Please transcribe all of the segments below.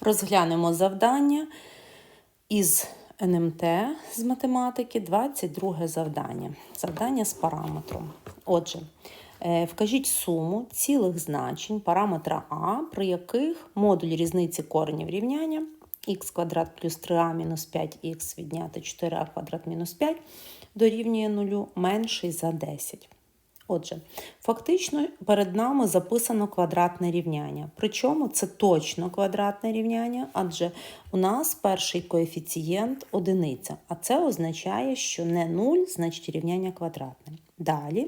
Розглянемо завдання із НМТ з математики, 22 завдання. Завдання з параметром. Отже, е, вкажіть суму цілих значень параметра А, при яких модуль різниці коренів рівняння х квадрат плюс 3а мінус 5х відняти 4а квадрат мінус 5 дорівнює 0 менший за 10. Отже, фактично перед нами записано квадратне рівняння. Причому це точно квадратне рівняння, адже у нас перший коефіцієнт одиниця, а це означає, що не 0, значить рівняння квадратне. Далі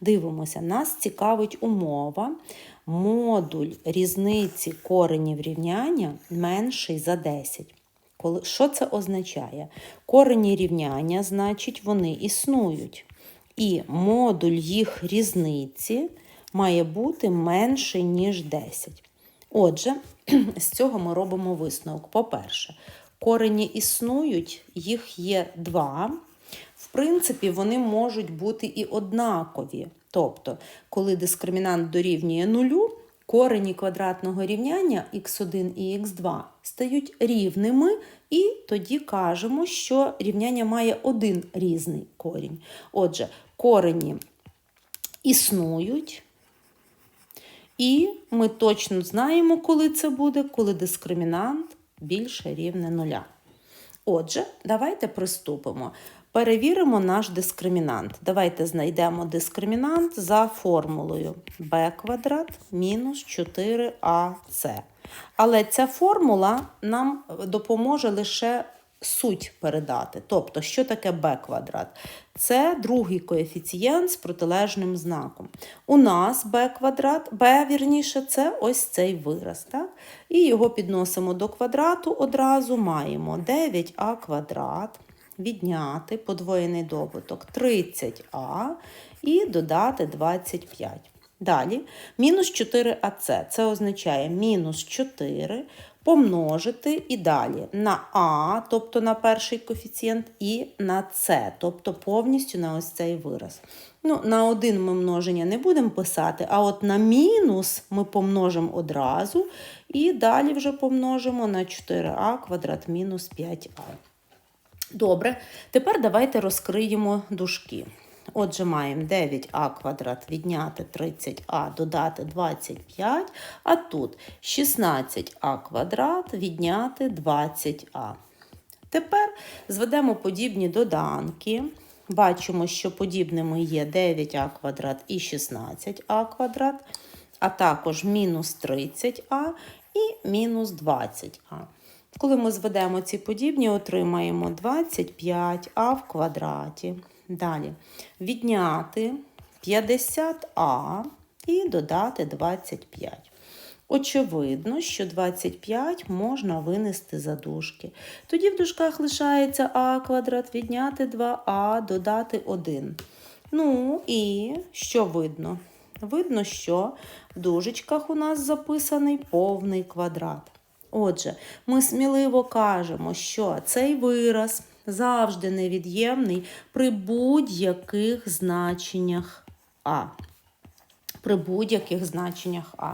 дивимося, нас цікавить умова. Модуль різниці коренів рівняння менший за 10. Коли, що це означає? Корені рівняння, значить, вони існують. І модуль їх різниці має бути менший, ніж 10. Отже, з цього ми робимо висновок. По-перше, корені існують, їх є два. В принципі, вони можуть бути і однакові. Тобто, коли дискримінант дорівнює нулю, корені квадратного рівняння х1 і х2 стають рівними, і тоді кажемо, що рівняння має один різний корінь. Отже, корені існують, і ми точно знаємо, коли це буде, коли дискримінант більше рівне нуля. Отже, давайте приступимо. Перевіримо наш дискримінант. Давайте знайдемо дискримінант за формулою b квадрат мінус 4ac. Але ця формула нам допоможе лише суть передати. Тобто, що таке b квадрат? Це другий коефіцієнт з протилежним знаком. У нас b квадрат, b, вірніше, це ось цей вираз. Так? І його підносимо до квадрату, одразу маємо 9а квадрат відняти подвоєний добуток 30а і додати 25. Далі мінус 4АЦ. Це означає мінус 4 помножити і далі на А, тобто на перший коефіцієнт, і на С, тобто повністю на ось цей вираз. Ну, На один ми множення не будемо писати, а от на мінус ми помножимо одразу, і далі вже помножимо на 4а квадрат мінус 5а. Добре, тепер давайте розкриємо дужки. Отже, маємо 9а квадрат відняти 30а, додати 25, а тут 16а квадрат відняти 20а. Тепер зведемо подібні доданки. Бачимо, що подібними є 9а квадрат і 16а квадрат, а також мінус 30а і мінус 20а. Коли ми зведемо ці подібні, отримаємо 25а в квадраті. Далі відняти 50а і додати 25. Очевидно, що 25 можна винести за дужки. Тоді в дужках лишається а квадрат, відняти 2а, додати 1. Ну і що видно? Видно, що в дужечках у нас записаний повний квадрат. Отже, ми сміливо кажемо, що цей вираз завжди невід'ємний при будь-яких значеннях А. При будь-яких значеннях А.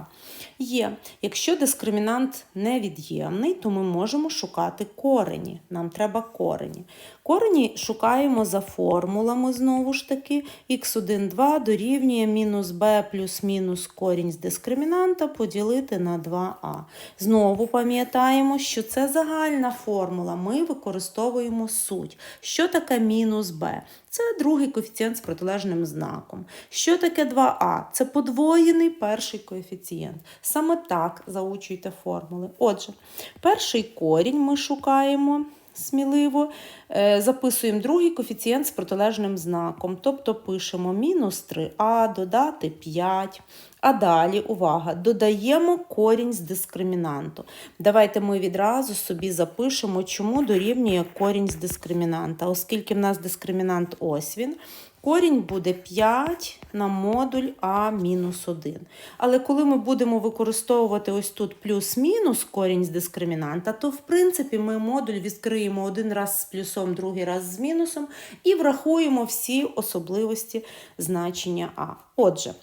Є. Якщо дискримінант невід'ємний, то ми можемо шукати корені. Нам треба корені. Корені шукаємо за формулами, знову ж таки, х1, 2 дорівнює мінус b плюс мінус корінь з дискримінанта поділити на 2а. Знову пам'ятаємо, що це загальна формула. Ми використовуємо суть. Що таке мінус b? Це другий коефіцієнт з протилежним знаком. Що таке 2а? Це подвоєний перший коефіцієнт. Саме так заучуйте формули. Отже, перший корінь ми шукаємо сміливо, е, записуємо другий коефіцієнт з протилежним знаком, тобто пишемо мінус 3а, додати 5. А далі, увага, додаємо корінь з дискримінанту. Давайте ми відразу собі запишемо, чому дорівнює корінь з дискримінанта. Оскільки в нас дискримінант ось він, корінь буде 5 на модуль А-1. Але коли ми будемо використовувати ось тут плюс-мінус корінь з дискримінанта, то в принципі ми модуль відкриємо один раз з плюсом, другий раз з мінусом і врахуємо всі особливості значення А. Отже,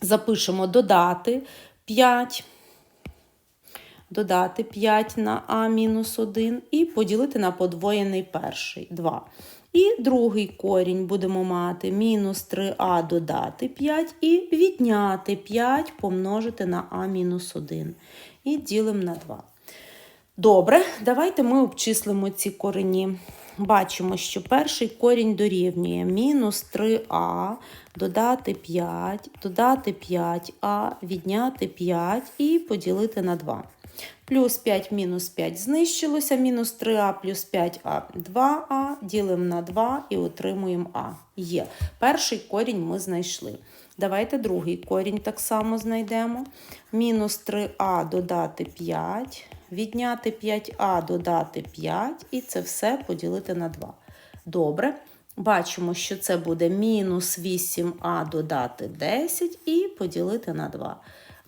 запишемо додати 5. додати 5 на а мінус 1 і поділити на подвоєний перший 2. І другий корінь будемо мати мінус 3а додати 5 і відняти 5 помножити на а мінус 1. І ділимо на 2. Добре, давайте ми обчислимо ці корені. Бачимо, що перший корінь дорівнює мінус 3а, додати 5, додати 5а, відняти 5 і поділити на 2. Плюс 5 мінус 5 знищилося, мінус 3а плюс 5а 2а, ділимо на 2 і отримуємо а. Є. Перший корінь ми знайшли. Давайте другий корінь так само знайдемо. Мінус 3а додати 5, відняти 5а додати 5, і це все поділити на 2. Добре. Бачимо, що це буде мінус 8а додати 10 і поділити на 2.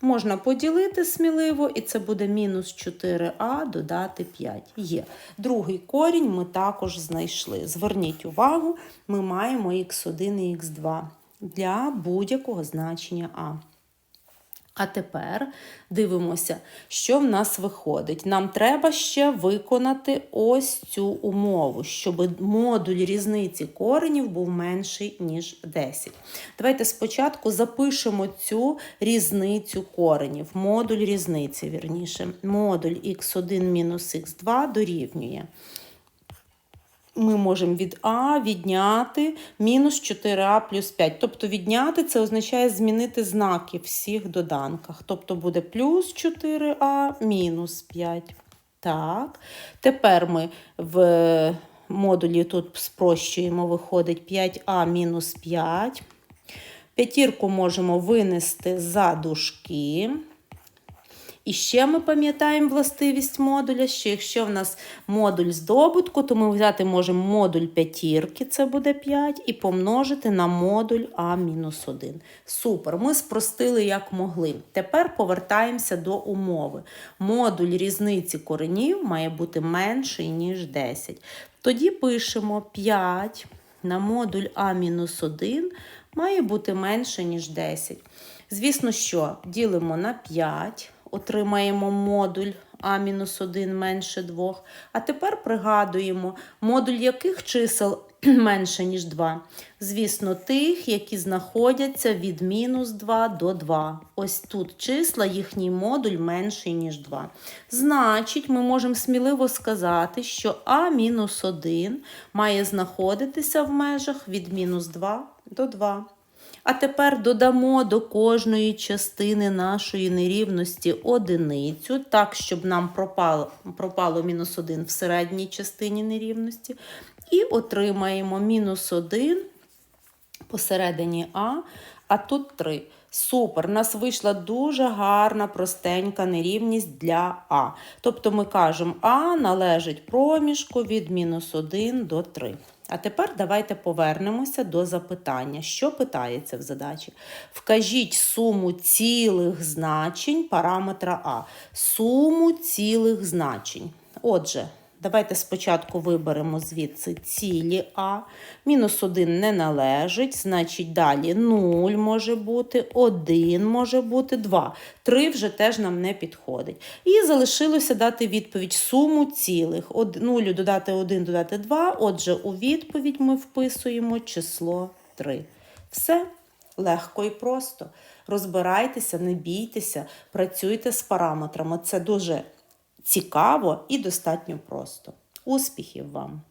Можна поділити сміливо, і це буде мінус 4а додати 5. Є. Другий корінь ми також знайшли. Зверніть увагу, ми маємо х1 і х2 для будь-якого значення а. А тепер дивимося, що в нас виходить. Нам треба ще виконати ось цю умову, щоб модуль різниці коренів був менший, ніж 10. Давайте спочатку запишемо цю різницю коренів. Модуль різниці, вірніше. Модуль х1 мінус х2 дорівнює. Ми можемо від А відняти мінус 4а плюс 5. Тобто відняти це означає змінити знаки в всіх доданках. Тобто буде плюс 4а мінус 5. Так. Тепер ми в модулі тут спрощуємо, виходить 5а мінус 5. П'ятірку можемо винести за дужки. І ще ми пам'ятаємо властивість модуля, що якщо в нас модуль здобутку, то ми взяти можемо модуль п'ятірки, це буде 5, і помножити на модуль А-1. Супер, ми спростили як могли. Тепер повертаємося до умови. Модуль різниці коренів має бути менший, ніж 10. Тоді пишемо 5 на модуль А-1 має бути менше, ніж 10. Звісно, що ділимо на 5 отримаємо модуль А-1 менше 2. А тепер пригадуємо, модуль яких чисел менше, ніж 2. Звісно, тих, які знаходяться від мінус 2 до 2. Ось тут числа, їхній модуль менший, ніж 2. Значить, ми можемо сміливо сказати, що А-1 має знаходитися в межах від мінус 2 до 2. А тепер додамо до кожної частини нашої нерівності одиницю, так, щоб нам пропало, пропало мінус 1 в середній частині нерівності. І отримаємо мінус 1 посередині А, а тут 3. Супер, у нас вийшла дуже гарна, простенька нерівність для А. Тобто ми кажемо, А належить проміжку від мінус 1 до 3. А тепер давайте повернемося до запитання, що питається в задачі. Вкажіть суму цілих значень параметра А. Суму цілих значень. Отже, давайте спочатку виберемо звідси цілі А. Мінус 1 не належить, значить далі 0 може бути, 1 може бути, 2. 3 вже теж нам не підходить. І залишилося дати відповідь суму цілих. 0 додати 1, додати 2. Отже, у відповідь ми вписуємо число 3. Все легко і просто. Розбирайтеся, не бійтеся, працюйте з параметрами. Це дуже цікаво і достатньо просто. Успіхів вам!